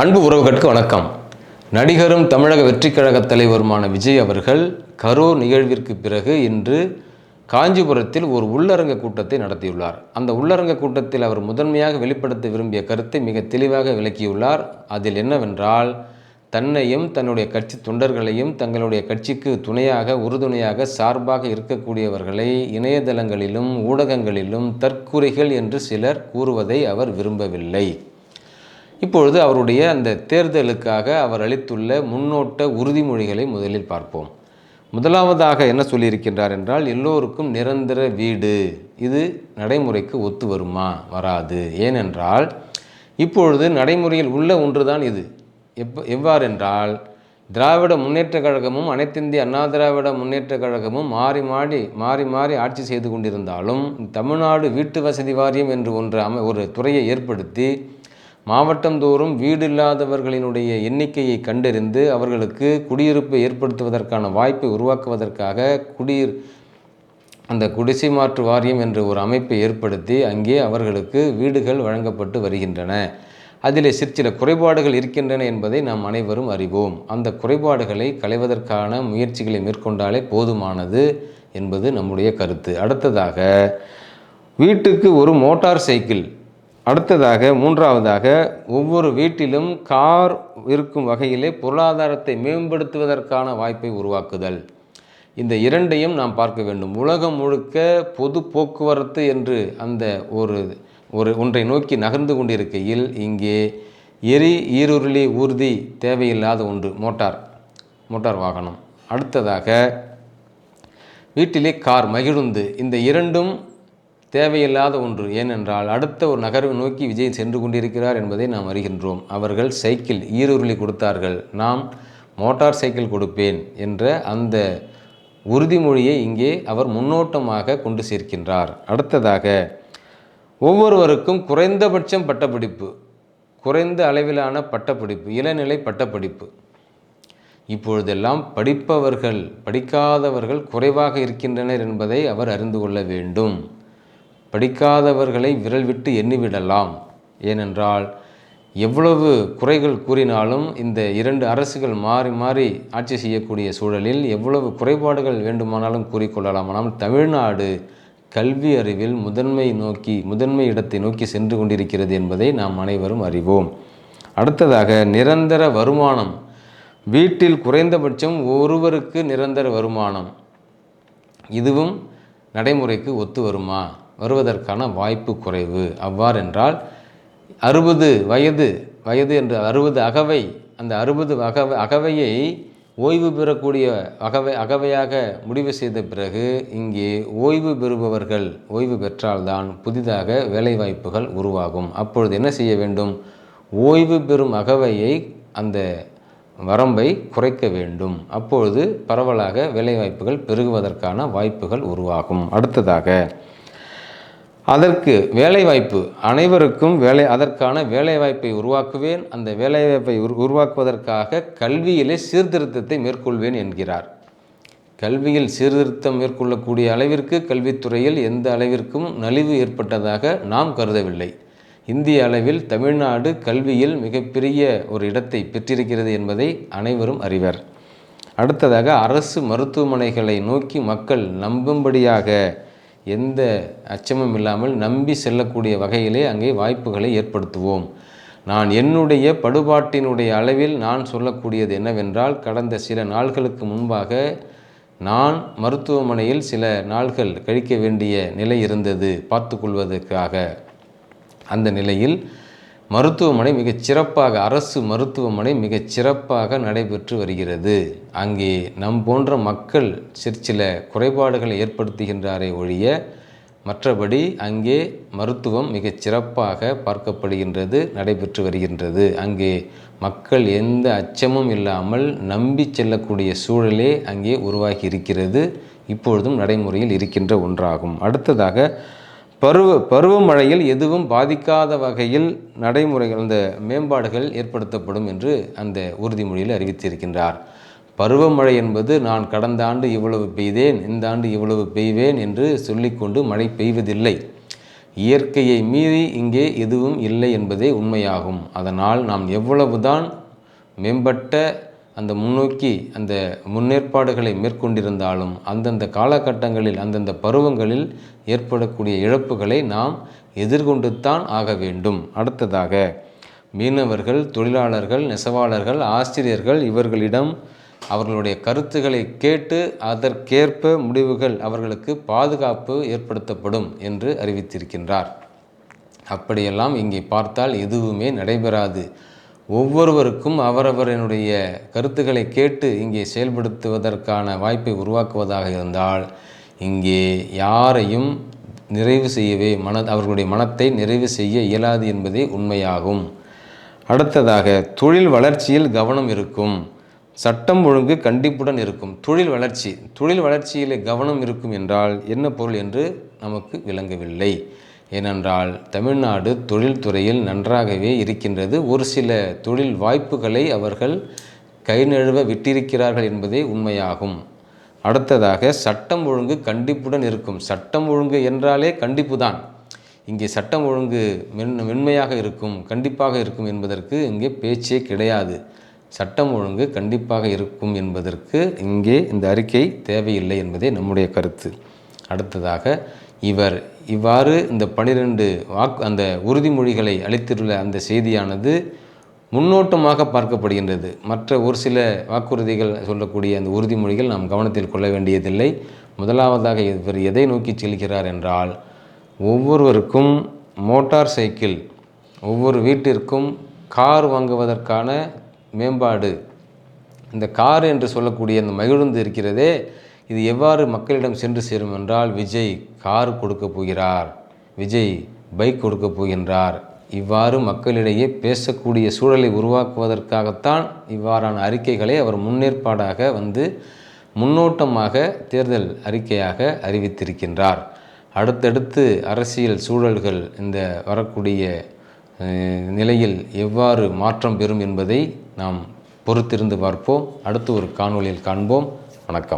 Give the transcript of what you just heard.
அன்பு உறவுகளுக்கு வணக்கம். நடிகரும் தமிழக வெற்றிக்கழக தலைவருமான விஜய் அவர்கள் கரூர் நிகழ்விற்கு பிறகு இன்று காஞ்சிபுரத்தில் ஒரு உள்ளரங்க கூட்டத்தை நடத்தியுள்ளார். அந்த உள்ளரங்க கூட்டத்தில் அவர் முதன்மையாக வெளிப்படுத்த விரும்பிய கருத்தை மிக தெளிவாக விளக்கியுள்ளார். அதில் என்னவென்றால் தன்னையும் தன்னுடைய கட்சி தொண்டர்களையும் தங்களுடைய கட்சிக்கு துணையாக உறுதுணையாக சார்பாக இருக்கக்கூடியவர்களை இணையதளங்களிலும் ஊடகங்களிலும் தற்குறைகள் என்று சிலர் கூறுவதை அவர் விரும்பவில்லை. இப்பொழுது அவருடைய அந்த தேர்தலுக்காக அவர் அளித்துள்ள முன்னோட்ட உறுதிமொழிகளை முதலில் பார்ப்போம். முதலாவதாக என்ன சொல்லியிருக்கின்றார் என்றால் எல்லோருக்கும் நிரந்தர வீடு இது நடைமுறைக்கு ஒத்து வருமா வராது. ஏனென்றால் இப்பொழுது நடைமுறையில் உள்ள ஒன்றுதான் இது. எப் எவ்வாறென்றால் திராவிட முன்னேற்றக் கழகமும் அனைத்திந்திய அண்ணா திராவிட முன்னேற்றக் கழகமும் மாறி மாறி மாறி மாறி ஆட்சி செய்து கொண்டிருந்தாலும் தமிழ்நாடு வீட்டு வசதி வாரியம் என்று ஒன்று அமை ஒரு துறையை ஏற்படுத்தி மாவட்டந்தோறும் வீடு இல்லாதவர்களினுடைய எண்ணிக்கையை கண்டறிந்து அவர்களுக்கு குடியிருப்பை ஏற்படுத்துவதற்கான வாய்ப்பை உருவாக்குவதற்காக குடியிர் அந்த குடிசை மாற்று வாரியம் என்ற ஒரு அமைப்பை ஏற்படுத்தி அங்கே அவர்களுக்கு வீடுகள் வழங்கப்பட்டு வருகின்றன. அதிலே சிற்சில குறைபாடுகள் இருக்கின்றன என்பதை நாம் அனைவரும் அறிவோம். அந்த குறைபாடுகளை களைவதற்கான முயற்சிகளை மேற்கொண்டாலே போதுமானது என்பது நம்முடைய கருத்து. அடுத்ததாக வீட்டுக்கு ஒரு மோட்டார் சைக்கிள் அடுத்ததாக மூன்றாவதாக ஒவ்வொரு வீட்டிலும் கார் இருக்கும் வகையிலே பொருளாதாரத்தை மேம்படுத்துவதற்கான வாய்ப்பை உருவாக்குதல். இந்த இரண்டையும் நாம் பார்க்க வேண்டும். உலகம் முழுக்க பொது போக்குவரத்து என்று அந்த ஒரு ஒரு ஒன்றை நோக்கி நகர்ந்து கொண்டிருக்கையில் இங்கே எரி ஈருருளி ஊர்தி தேவையில்லாத ஒன்று மோட்டார் மோட்டார் வாகனம். அடுத்ததாக வீட்டிலே கார் மகிழுந்து இந்த இரண்டும் தேவையில்லாத ஒன்று. ஏனென்றால் அடுத்த ஒரு நகர்வை நோக்கி விஜய் சென்று கொண்டிருக்கிறார் என்பதை நாம் அறிகின்றோம். அவர்கள் சைக்கிள் ஈருருளி கொடுத்தார்கள். நாம் மோட்டார் சைக்கிள் கொடுப்பேன் என்ற அந்த உறுதிமொழியை இங்கே அவர் முன்னோட்டமாக கொண்டு சேர்க்கின்றார். அடுத்ததாக ஒவ்வொருவருக்கும் குறைந்தபட்சம் பட்டப்படிப்பு குறைந்த அளவிலான பட்டப்படிப்பு இளநிலை பட்டப்படிப்பு. இப்பொழுதெல்லாம் படிப்பவர்கள் படிக்காதவர்கள் குறைவாக இருக்கின்றனர் என்பதை அவர் அறிந்து கொள்ள வேண்டும். படிக்காதவர்களை விரல் விட்டு எண்ணிவிடலாம். ஏனென்றால் எவ்வளவு குறைகள் கூறினாலும் இந்த இரண்டு அரசுகள் மாறி மாறி ஆட்சி செய்யக்கூடிய சூழலில் எவ்வளவு குறைபாடுகள் வேண்டுமானாலும் கூறிக்கொள்ளலாம். ஆனால் தமிழ்நாடு கல்வி அறிவில் முதன்மை நோக்கி முதன்மை இடத்தை நோக்கி சென்று கொண்டிருக்கிறது என்பதை நாம் அனைவரும் அறிவோம். அடுத்ததாக நிரந்தர வருமானம். வீட்டில் குறைந்தபட்சம் ஒருவருக்கு நிரந்தர வருமானம். இதுவும் நடைமுறைக்கு ஒத்து வருமா? வருவதற்கான வாய்ப்பு குறைவு. அவ்வாறென்றால் அறுபது வயது வயது என்ற அறுபது அகவை அந்த அறுபது அகவை அகவையை ஓய்வு பெறக்கூடிய அகவை அகவையாக முடிவு செய்த பிறகு இங்கே ஓய்வு பெறுபவர்கள் ஓய்வு பெற்றால்தான் புதிதாக வேலைவாய்ப்புகள் உருவாகும். அப்பொழுது என்ன செய்ய வேண்டும்? ஓய்வு பெறும் அகவையை அந்த வரம்பை குறைக்க வேண்டும். அப்பொழுது பரவலாக வேலைவாய்ப்புகள் பெருகுவதற்கான வாய்ப்புகள் உருவாகும். அடுத்ததாக அதற்கு வேலைவாய்ப்பு அனைவருக்கும் வேலை அதற்கான வேலைவாய்ப்பை உருவாக்குவேன். அந்த வேலைவாய்ப்பை உரு உருவாக்குவதற்காக கல்வியிலே சீர்திருத்தத்தை மேற்கொள்வேன் என்கிறார். கல்வியில் சீர்திருத்தம் மேற்கொள்ளக்கூடிய அளவிற்கு கல்வித்துறையில் எந்த அளவிற்கும் நலிவு ஏற்பட்டதாக நாம் கருதவில்லை. இந்திய அளவில் தமிழ்நாடு கல்வியில் மிகப்பெரிய ஒரு இடத்தை பெற்றிருக்கிறது என்பதை அனைவரும் அறிவர். அடுத்ததாக அரசு மருத்துவமனைகளை நோக்கி மக்கள் நம்பும்படியாக எந்த அச்சமும் இல்லாமல் நம்பி செல்லக்கூடிய வகையிலே அங்கே வாய்ப்புகளை ஏற்படுத்துவோம். நான் என்னுடைய படுபாட்டினுடைய அளவில் நான் சொல்லக்கூடியது என்னவென்றால் கடந்த சில நாள்களுக்கு முன்பாக நான் மருத்துவமனையில் சில நாள்கள் கழிக்க வேண்டிய நிலை இருந்தது பார்த்து கொள்வதற்காக அந்த நிலையில் மருத்துவமனை மிகச் சிறப்பாக அரசு மருத்துவமனை மிகச் சிறப்பாக நடைபெற்று வருகிறது. அங்கே நம் போன்ற மக்கள் சிற்சில குறைபாடுகளை ஏற்படுத்துகின்றாரே ஒழிய மற்றபடி அங்கே மருத்துவம் மிகச் சிறப்பாக பார்க்கப்படுகின்றது நடைபெற்று வருகின்றது. அங்கே மக்கள் எந்த அச்சமும் இல்லாமல் நம்பி செல்லக்கூடிய சூழலே அங்கே உருவாகி இருக்கிறது. இப்பொழுதும் நடைமுறையில் இருக்கின்ற ஒன்றாகும். அடுத்ததாக பருவ பருவமழையில் எதுவும் பாதிக்காத வகையில் நடைமுறைகள் அந்த மேம்பாடுகள் ஏற்படுத்தப்படும் என்று அந்த உறுதிமொழியில் அறிவித்திருக்கின்றார். பருவமழை என்பது நான் கடந்த ஆண்டு இவ்வளவு பெய்தேன் இந்த ஆண்டு இவ்வளவு பெய்வேன் என்று சொல்லிக்கொண்டு மழை பெய்வதில்லை. இயற்கையை மீறி இங்கே எதுவும் இல்லை என்பதே உண்மையாகும். அதனால் நாம் எவ்வளவுதான் மேம்பட்ட அந்த முன்னோக்கி அந்த முன்னேற்பாடுகளை மேற்கொண்டிருந்தாலும் அந்தந்த காலகட்டங்களில் அந்தந்த பருவங்களில் ஏற்படக்கூடிய இழப்புகளை நாம் எதிர்கொண்டுத்தான் ஆக வேண்டும். அடுத்ததாக மீனவர்கள் தொழிலாளர்கள் நெசவாளர்கள் ஆசிரியர்கள் இவர்களிடம் அவர்களுடைய கருத்துக்களை கேட்டு அதற்கேற்ப முடிவுகள் அவர்களுக்கு பாதுகாப்பு ஏற்படுத்தப்படும் என்று அறிவித்திருக்கின்றார். அப்படியெல்லாம் இங்கே பார்த்தால் எதுவுமே நடைபெறாது. ஒவ்வொருவருக்கும் அவரவரினுடைய கருத்துக்களை கேட்டு இங்கே செயல்படுத்துவதற்கான வாய்ப்பை உருவாக்குவதாக இருந்தால் இங்கே யாரையும் நிறைவு செய்யவே மன அவர்களுடைய மனத்தை நிறைவு செய்ய இயலாது என்பதே உண்மையாகும். அடுத்ததாக தொழில் வளர்ச்சியில் கவனம் இருக்கும். சட்டம் ஒழுங்கு கண்டிப்புடன் இருக்கும். தொழில் வளர்ச்சி. தொழில் வளர்ச்சியில் கவனம் இருக்கும் என்றால் என்ன பொருள் என்று நமக்கு விளங்கவில்லை. ஏனென்றால் தமிழ்நாடு தொழில்துறையில் நன்றாகவே இருக்கின்றது. ஒரு சில தொழில் வாய்ப்புகளை அவர்கள் கை நழுவ விட்டிருக்கிறார்கள் என்பதே உண்மையாகும். அடுத்ததாக சட்டம் ஒழுங்கு கண்டிப்புடன் இருக்கும். சட்டம் ஒழுங்கு என்றாலே கண்டிப்பு தான் இங்கே சட்டம் ஒழுங்கு மென் மென்மையாக இருக்கும் கண்டிப்பாக இருக்கும் என்பதற்கு இங்கே பேச்சே கிடையாது. சட்டம் ஒழுங்கு கண்டிப்பாக இருக்கும் என்பதற்கு இங்கே இந்த அறிக்கை தேவையில்லை என்பதே நம்முடைய கருத்து. அடுத்ததாக இவர் இவ்வாறு இந்த பனிரெண்டு வாக்கு அந்த உறுதிமொழிகளை அளித்துள்ள அந்த செய்தியானது முன்னோட்டமாக பார்க்கப்படுகின்றது. மற்ற ஒரு சில வாக்குறுதிகள் சொல்லக்கூடிய அந்த உறுதிமொழிகள் நாம் கவனத்தில் கொள்ள வேண்டியதில்லை. முதலாவதாக இவர் எதை நோக்கி செல்கிறார் என்றால் ஒவ்வொருவருக்கும் மோட்டார் சைக்கிள் ஒவ்வொரு வீட்டிற்கும் கார் வாங்குவதற்கான மேம்பாடு இந்த கார் என்று சொல்லக்கூடிய அந்த மகிழுந்து இருக்கிறதே இது எவ்வாறு மக்களிடம் சென்று சேரும் என்றால் விஜய் கார் கொடுக்க போகிறார். விஜய் பைக் கொடுக்க போகின்றார். இவ்வாறு மக்களிடையே பேசக்கூடிய சூழலை உருவாக்குவதற்காகத்தான் இவ்வாறான அறிக்கைகளை அவர் முன்னேற்பாடாக வந்து முன்னோட்டமாக தேர்தல் அறிக்கையாக அறிவித்திருக்கின்றார். அடுத்தடுத்து அரசியல் சூழல்கள் இந்த வரக்கூடிய நிலையில் எவ்வாறு மாற்றம் பெறும் என்பதை நாம் பொறுத்திருந்து பார்ப்போம். அடுத்து ஒரு காணொலியில் காண்போம். வணக்கம்.